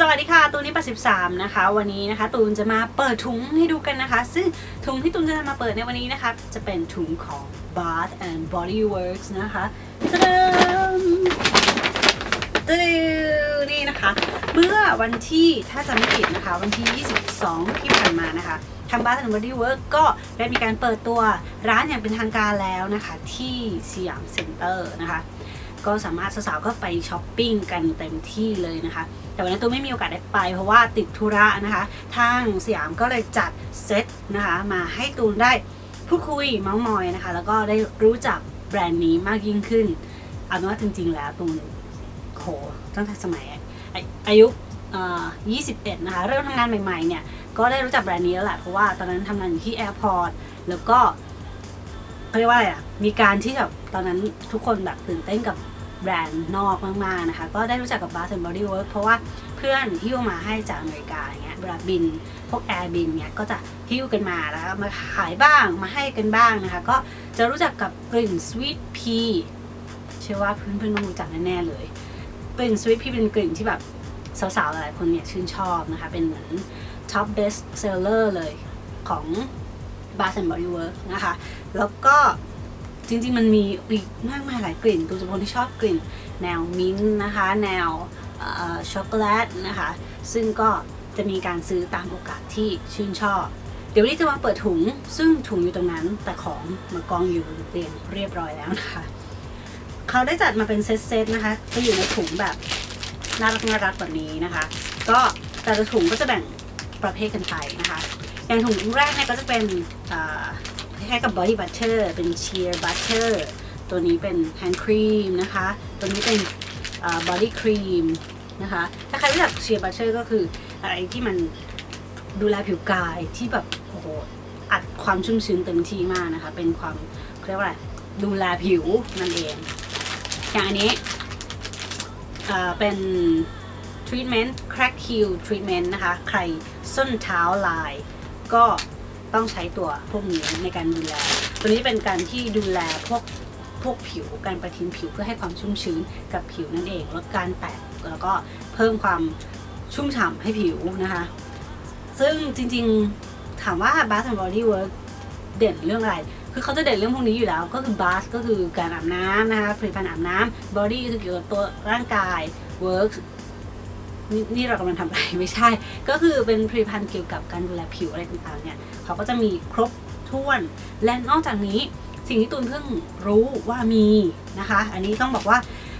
สวัสดีค่ะ ตูนนี่83 นะคะ วันนี้นะคะ ตูนจะมาเปิดถุงให้ดูกันนะคะ ซึ่งถุงที่ตูนจะมาเปิดในวันนี้นะคะ จะเป็นถุงของ Bath and Body Works นะคะตะดึมตะดึมนี่นะคะ เมื่อวันที่ถ้าจำไม่ผิดนะคะ วันที่ 22 ที่ผ่านมานะคะทาง Bath and Body Works ก็ได้มีการเปิดตัวร้านอย่างเป็นทางการแล้วนะคะ ที่สยามเซ็นเตอร์นะคะ ก็สามารถสาวๆก็ไปช้อปปิ้งกันเต็มที่เลยนะคะ แต่วันนั้นตูนไม่มีโอกาสได้ไป เพราะว่าติดธุระนะคะ ทางสยามก็เลยจัดเซตนะคะมาให้ตูนได้พูดคุยเมาส์มอยนะคะ แล้วก็ได้รู้จักแบรนด์นี้มากยิ่งขึ้นเอาเป็นว่าจริง ๆ แล้วตูนโหตั้งแต่สมัยอายุ21 นะคะ เริ่มทำงานใหม่ ๆ เนี่ย ก็ได้รู้จักแบรนด์นี้แล้วแหละ เพราะว่าตอนนั้นทำงานอยู่ที่แอร์พอร์ต แล้วก็ เขาเรียกว่าอะไรอะ มีการที่แบบตอนนั้นทุกคนแบบตื่นเต้นกับแบรนด์นอกมากๆนะคะ ก็ได้รู้จักกับ Bath and Body Works เพราะว่าเพื่อนหิ้วมาให้จากอเมริกาอย่างเงี้ยเวลาบิน พวกแอร์บินเงี้ยก็จะหิ้วกันมาแล้วมาขายบ้างมาให้กันบ้างนะคะ ก็จะรู้จักกับกลิ่น Sweet Pea เชื่อว่าเพื่อนๆต้องรู้จักแน่ๆเลย กลิ่น Sweet Pea เป็นกลิ่นที่แบบสาวๆหลายคนเนี่ยชื่นชอบนะคะ เป็นเหมือน top best seller เลยของ Bath and Body Works นะคะ แล้วก็จริงๆ มันมีอีกมากมายหลายกลิ่นตัวจะเป็นคนที่ชอบกลิ่น แนวมิ้นท์นะคะ แนวช็อกโกแลตนะคะ ซึ่งก็จะมีการซื้อตามโอกาสที่ชื่นชอบ เดี๋ยววันนี้จะมาเปิดถุง ซึ่งถุงอยู่ตรงนั้น แต่ของมากองอยู่บนเตียงเรียบร้อยแล้วนะคะ เขาได้จัดมาเป็นเซตๆนะคะ ก็อยู่ในถุงแบบน่ารักน่ารักแบบนี้นะคะ ก็แต่ละถุงก็จะแบ่งประเภทกันไปนะคะ อย่างถุงแรกเนี่ยก็จะเป็นคล้ายๆกับ body butter เป็น sheer butter ตัวนี้เป็น hand cream นะคะ ตัวนี้เป็น body cream นะคะ ถ้าใครรู้จัก sheer butter ก็คืออะไรที่มันดูแลผิวกายที่แบบโอ้โหอัดความชุ่มชื้นเต็มที่มากนะคะ เป็นความเรียกว่าอะไรดูแลผิวนั่นเอง อย่างอันนี้เป็น treatment crack heel treatment นะคะ ใครส้นเท้าลาย ก็ต้องใช้ตัวพวกนี้ในการดูแล ตัวนี้เป็นการที่ดูแลพวกพวกผิวการประทินผิวเพื่อให้ความชุ่มชื้นกับผิวนั่นเองลดการแตกแล้วก็เพิ่มความชุ่มฉ่ำให้ผิวนะคะ ซึ่งจริงๆถามว่า Bath and Body Works เด่นเรื่องอะไร คือเขาจะเด่นเรื่องพวกนี้อยู่แล้ว ก็คือ bath ก็คือการอาบน้ำนะคะผลิตภัณฑ์อาบน้ำ body คือเกี่ยวกับตัวร่างกาย works นี่นี่เรากำลังทำอะไรไม่ใช่ ก็คือเป็นผลิตภัณฑ์เกี่ยวกับการดูแลผิวอะไรต่างๆเนี่ยเขาก็จะมีครบถ้วน และนอกจากนี้สิ่งที่ตูนเพิ่งรู้ว่ามีนะคะ อันนี้ต้องบอกว่า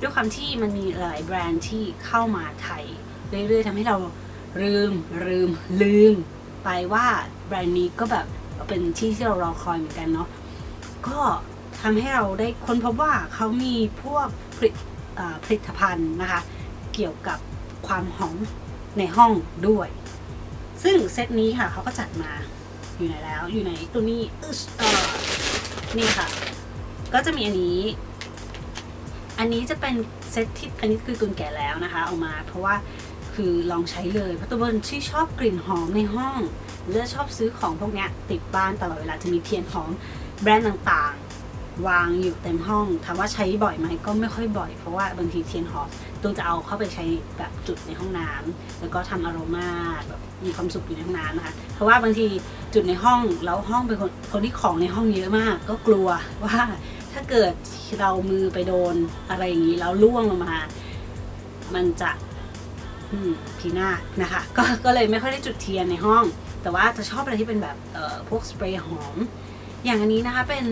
ด้วยความที่มันมีหลายแบรนด์ที่เข้ามาไทย เรื่อยๆทำให้เราลืมลืมลืมไปว่าแบรนด์นี้ก็แบบเป็นที่ที่เรารอคอยเหมือนกันเนาะก็ทำให้เราได้ค้นพบว่าเขามีพวกผลิตผลิตภัณฑ์นะคะ เกี่ยวกับ ความหอมในห้องด้วย ซึ่งเซตนี้ค่ะเขาก็จัดมาอยู่ไหนแล้วอยู่ไหนตัวนี้อึสเออนี่ค่ะ ก็จะมีอันนี้ อันนี้จะเป็นเซตที่อันนี้คือตุนแก่แล้วนะคะเอามา เพราะว่าคือลองใช้เลยเพราะตัวเบิร์นที่ชอบกลิ่นหอมในห้อง และชอบซื้อของพวกนี้ติดบ้านตลอดเวลาจะมีเทียนหอมแบรนด์ต่าง วางอยู่เต็มห้องถามว่าใช้บ่อยไหมก็ไม่ค่อยบ่อย เพราะว่าบางทีเทียนหอมตูจะเอาเข้าไปใช้แบบจุดในห้องน้ำแล้วก็ทำอารมาแบบมีความสุขอยู่ในห้องน้ำนะคะเพราะว่าบางทีจุดในห้องแล้วห้องเป็นคนคนที่ของในห้องเยอะมาก ก็กลัวว่าถ้าเกิดเรามือไปโดนอะไรอย่างนี้แล้วล่วงลงมา มันจะพีนาศนะคะก็ก็เลยไม่ค่อยได้จุดเทียนในห้อง แต่ว่าจะชอบอะไรที่เป็นแบบพวกสเปรย์หอม อย่างอันนี้นะคะเป็น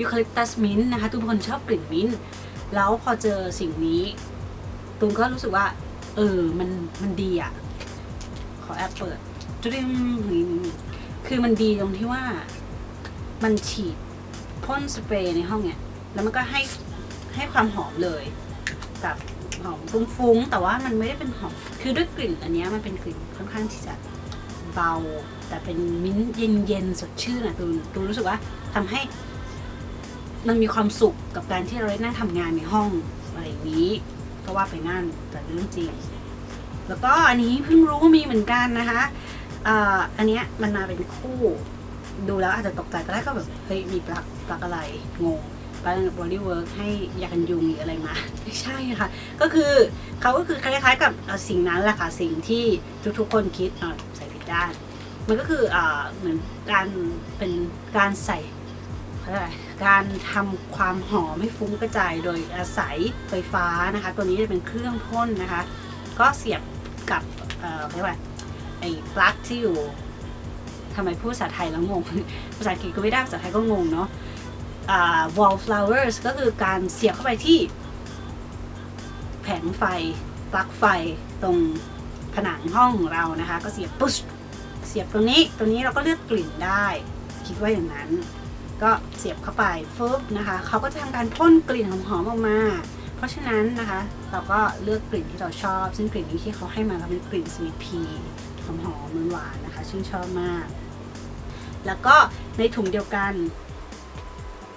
ยูคาลิปตัสมิ้นต์นะคะทุกคนชอบกลิ่นมิ้นท์แล้วพอเจอสิ่งนี้ตูนก็รู้สึกว่า เออ มันมันดีอะขอแอปเปิดจุดิมคือมันดีตรงที่ว่า มันฉีดพ่นสเปรย์ในห้องเนี่ย แล้วมันก็ให้ให้ความหอมเลยกับหอมฟุ้งๆ แต่ว่ามันไม่ได้เป็นหอม คือด้วยกลิ่นอันนี้มันเป็นกลิ่นค่อนข้างที่จะเบา แต่เป็นมิ้นท์เย็นๆ สดชื่นอะตูนตูนรู้สึกว่าทำให้ มันมีความสุขกับการที่เราได้นั่งทำงานในห้องอะไรอย่างนี้ก็ว่าไปนั่นแต่เรื่องจริง แล้วก็อันนี้เพิ่งรู้ว่ามีเหมือนกันนะคะอ่าอันเนี้ยมันมาเป็นคู่ ดูแล้วอาจจะตกใจตอนแรกก็แบบเฮ้ยมีปลักปลักอะไรงงบ้านบริเวิร์กให้ยากันยุงหรืออะไรมาไม่ใช่ค่ะ ก็คือเขาก็คือคล้ายๆกับสิ่งนั้นแหละค่ะสิ่งที่ทุกๆคนคิดใส่ผิดด้าน มันก็คืออเหมือนการเป็นการใส่เขาเรียกอะไร การทำความหอมให้ฟุ้งกระจายโดยอาศัยไฟฟ้านะคะ ตัวนี้จะเป็นเครื่องพ่นนะคะ ก็เสียบกับเอ่อเรียกว่าไอ้ปลั๊กที่อยู่ทำไมพูดภาษาไทยแล้วงง ภาษาอังกฤษก็ไม่ได้ ภาษาไทยก็งงเนาะอ่า wallflowers ก็คือการเสียบเข้าไปที่ แผงไฟ ปลั๊กไฟตรงผนังห้องของเรานะคะ ก็เสียบปุ๊ชเสียบตรงนี้ ตรงนี้เราก็เลือกกลิ่นได้ คิดว่าอย่างนั้น ก็เสียบเข้าไปฟึบนะคะเขาก็จะทำการพ่นกลิ่นหอมๆออกมา เพราะฉะนั้นนะคะ เราก็เลือกกลิ่นที่เราชอบ ซึ่งกลิ่นนี้ที่เขาให้มาเป็นกลิ่นสวีทพีหอมๆหวานๆนะคะชื่นชอบมาก แล้วก็ในถุงเดียวกัน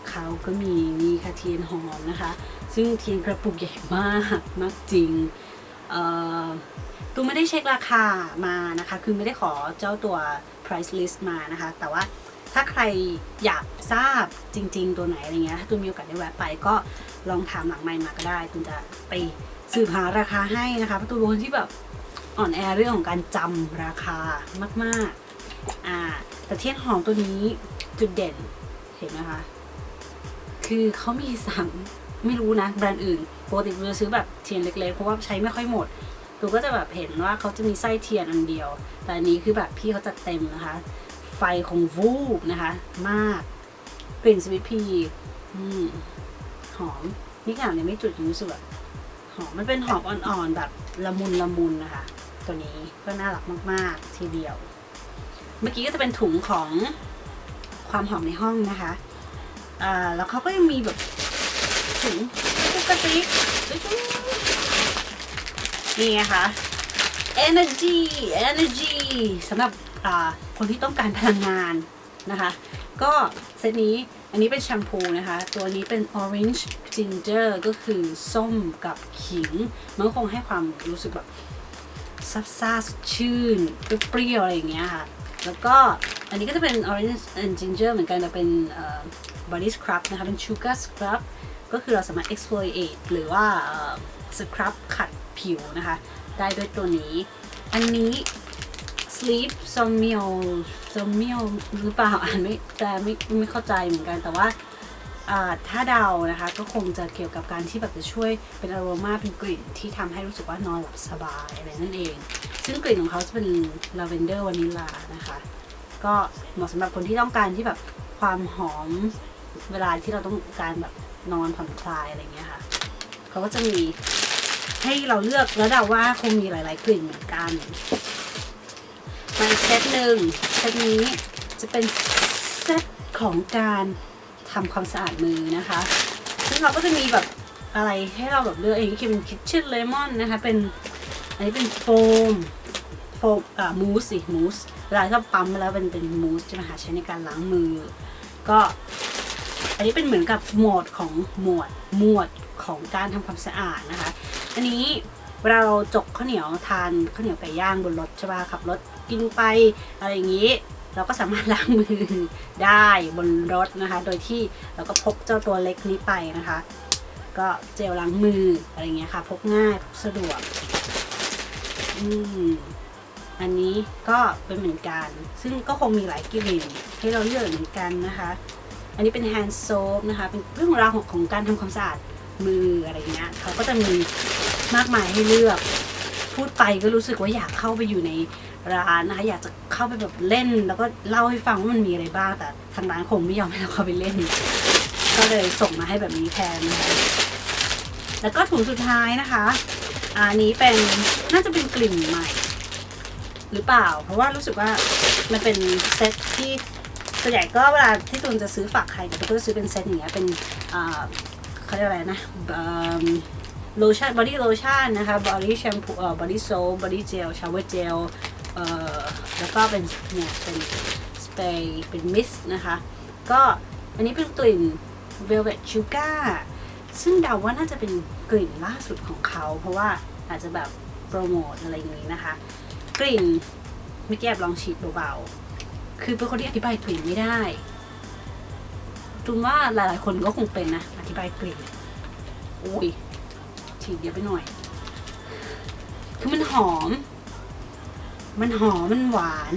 เขาก็มีนี่ค่ะเทียนหอมนะคะ ซึ่งเทียนกระปุกใหญ่มากมากจริงตูไม่ได้เช็คราคามานะคะ คือไม่ได้ขอเจ้าตัว price list มานะคะ แต่ว่า ถ้าใครอยากทราบจริง ๆ ตัวไหนอะไรเงี้ยถ้าตูมีโอกาสได้แวะไปก็ลองถามหลังไมค์มาก็ได้ตูจะไปสืบหาราคาให้นะคะเพราะตูเป็นคนที่แบบอ่อนแอเรื่องของการจำราคามากๆอ่าแต่เทียนหอมตัวนี้จุดเด่นเห็นไหมคะคือเขามีสั่งไม่รู้นะแบรนด์อื่นปกติเราจะซื้อแบบเทียนเล็กๆเพราะว่าใช้ไม่ค่อยหมดตูก็จะแบบเห็นว่าเขาจะมีไส้เทียนอันเดียว แต่อันนี้คือแบบพี่เขาจัดเต็มนะคะ ไฟคงวูบนะคะ มาก กลิ่นสวิตพีอืมหอมนี่ขนาดยังไม่จุดรู้สึกแบบหอมมันเป็นหอมอ่อนๆแบบละมุนละมุนนะคะ ตัวนี้ก็น่ารักมาก ๆ ทีเดียว เมื่อกี้ก็จะเป็นถุงของความหอมในห้องนะคะอ่าแล้วเขาก็ยังมีแบบถุงตุ๊กติ๊กนี่ไงคะ energy energy สำหรับอ่า คนที่ต้องการพลังงานนะคะ ก็เซตนี้อันนี้เป็นแชมพูนะคะ ตัวนี้เป็น orange ginger ก็คือส้มกับขิง มันก็คงให้ความรู้สึกแบบซับซ่าสดชื่น เปรี้ยวอะไรอย่างเงี้ยค่ะ แล้วก็อันนี้ก็จะเป็น orange and ginger เหมือนกันแต่เป็นเอ่อ body scrub นะคะ เป็น sugar scrub ก็คือเราสามารถ exfoliate หรือว่าเอ่อ scrub ขัดผิวนะคะ ได้ด้วยตัวนี้ อันนี้ sleep s o m i o s o m i o หรือเปล่าอ่านไม่แต่ไม่ไม่เข้าใจเหมือนกันแต่ว่าถ้าเดานะคะก็คงจะเกี่ยวกับการที่แบบจะช่วยเป็นอโรมาเป็นกลิ่นที่ทำให้รู้สึกว่านอนหลับสบายอะไรนั่นเอง ซึ่งกลิ่นของเขาจะเป็นลาเวนเดอร์วานิลานะคะ ก็เหมาะสำหรับคนที่ต้องการที่แบบความหอมเวลาที่เราต้องการแบบนอนผ่อนคลายอะไรเงี้ยค่ะเขาก็จะมีให้เราเลือกแล้วเดาว่าคงมีหลาย ๆ กลิ่นเหมือนกัน มาเซตหนึ่งเซตนี้จะเป็นเซตของการทำความสะอาดมือนะคะ ซึ่งเขาก็จะมีแบบอะไรให้เราแบบเลือกเองก็คือเป็น Kitchen Lemon นะคะ เป็นอันนี้เป็นโฟมโฟมอ่ามูสสิมูสเวลาที่เราปั๊มไปแล้วเป็นเป็นมูสจะมาหาใช้ในการล้างมือ ก็ อันนี้เป็นเหมือนกับหมวดของหมวดหมวดของการทำความสะอาดนะคะ อันนี้เวลาเราจกข้าวเหนียวทานข้าวเหนียวไก่ย่างบนรถใช่ป่ะขับรถ กินไปอะไรอย่างนี้ เราก็สามารถล้างมือได้บนรถนะคะ โดยที่เราก็พกเจ้าตัวเล็กนี้ไปนะคะ ก็เจลล้างมืออะไรเงี้ยค่ะ พกง่ายพกสะดวกอืมอันนี้ก็เป็นเหมือนกัน ซึ่งก็คงมีหลายกลิ่นให้เราเลือกเหมือนกันนะคะ อันนี้เป็น hand soap นะคะ เป็นเรื่องราวของของการทำความสะอาดมืออะไรเงี้ยเขาก็จะมีมากมายให้เลือก พูดไปก็รู้สึกว่าอยากเข้าไปอยู่ใน ร้านนะคะอยากจะเข้าไปแบบเล่น แล้วก็เล่าให้ฟังว่ามันมีอะไรบ้างแต่ทางร้านคงไม่ยอมให้เราเข้าไปเล่น ก็เลยส่งมาให้แบบนี้แทนนะคะแล้วก็ถุงสุดท้ายนะคะอันนี้เป็นน่าจะเป็นกลิ่นใหม่ หรือเปล่า เพราะว่ารู้สึกว่ามันเป็นเซตที่ส่วนใหญ่ก็เวลาที่ตูนจะซื้อฝากใครเนี่ยก็จะซื้อเป็นเซตอย่างเงี้ยเป็นเขาเรียกอะไรนะโลชั่นบอดี้โลชั่นนะคะบอดี้แชมพูเอ่อบอดี้โซบอดี้เจลชาวเวอร์เจล เอ่อแล้วก็เป็นเนี่ยเป็นสเปรย์เป็นมิสนะคะ ก็อันนี้เป็นกลิ่น Velvet Sugar ซึ่งเดาว่าน่าจะเป็นกลิ่นล่าสุดของเขา เพราะว่าอาจจะแบบโปรโมทอะไรอย่างนี้นะคะ กลิ่นไม่แก้บลองฉีดเบาๆ คือเป็นคนที่อธิบายกลิ่นไม่ได้จูนว่าหลายๆ คนก็คงเป็นนะ อธิบายกลิ่นโอ้ยฉีดเยอะไปหน่อย คือมันหอม มันหอมมันหวาน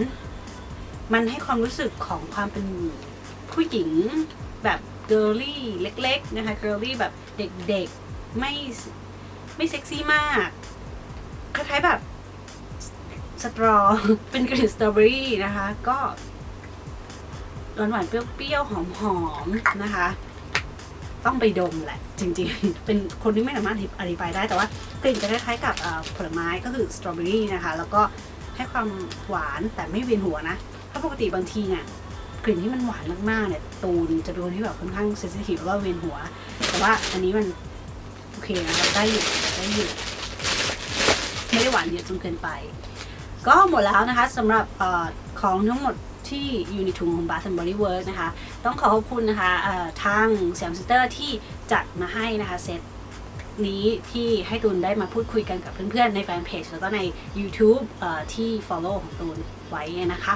มันให้ความรู้สึกของความเป็นผู้หญิงแบบเกิร์ลี่เล็ก ๆ นะคะเกิร์ลี่แบบเด็กๆ ไม่ไม่เซ็กซี่มาก คล้ายๆแบบสตรอ เป็นกลิ่นสตรอเบอรี่นะคะ ก็หวานหวานๆเปรี้ยวๆ หอมๆ นะคะ ต้องไปดมแหละ จริงๆ เป็นคนที่ไม่สามารถอธิบายได้แต่ว่ากลิ่นจะคล้ายๆกับผลไม้ก็คือสตรอเบอรี่นะคะ แล้วก็ ให้ความหวานแต่ไม่เวียนหัวนะเพราะปกติบางทีเนี่ยกลิ่นที่มันหวานมากๆเนี่ยตูนจะเป็นที่แบบค่อนข้างเซนซิทีฟแล้วก็เวียนหัว แต่ว่าอันนี้มันโอเคนะครับได้อยู่ได้อยู่ไม่ได้หวานเยอะจนเกินไป ก็หมดแล้วนะคะสำหรับอของทั้งหมดที่อยู่ในถุงของ Bath and Body Works นะคะ ต้องขอขอบคุณนะคะทางเสียงซิสเตอร์ที่จัดมาให้นะคะเซต นี้ที่ให้ตูนได้มาพูดคุยกันกับเพื่อนๆ ในแฟนเพจแล้วก็ใน YouTube ที่ follow ของตูนไว้นะคะ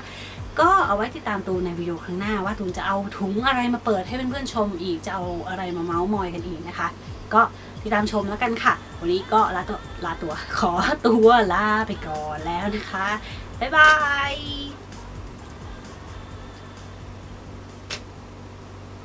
ก็เอาไว้ติดตามตูนในวิดีโอครั้งหน้าว่าตูนจะเอาถุงอะไรมาเปิดให้เพื่อนๆชมอีกจะเอาอะไรมาเมาส์มอยกันอีกนะคะ ก็ติดตามชมแล้วกันค่ะ วันนี้ก็ลาตัวลาตัวขอตัวลาไปก่อนแล้วนะคะบ๊ายบาย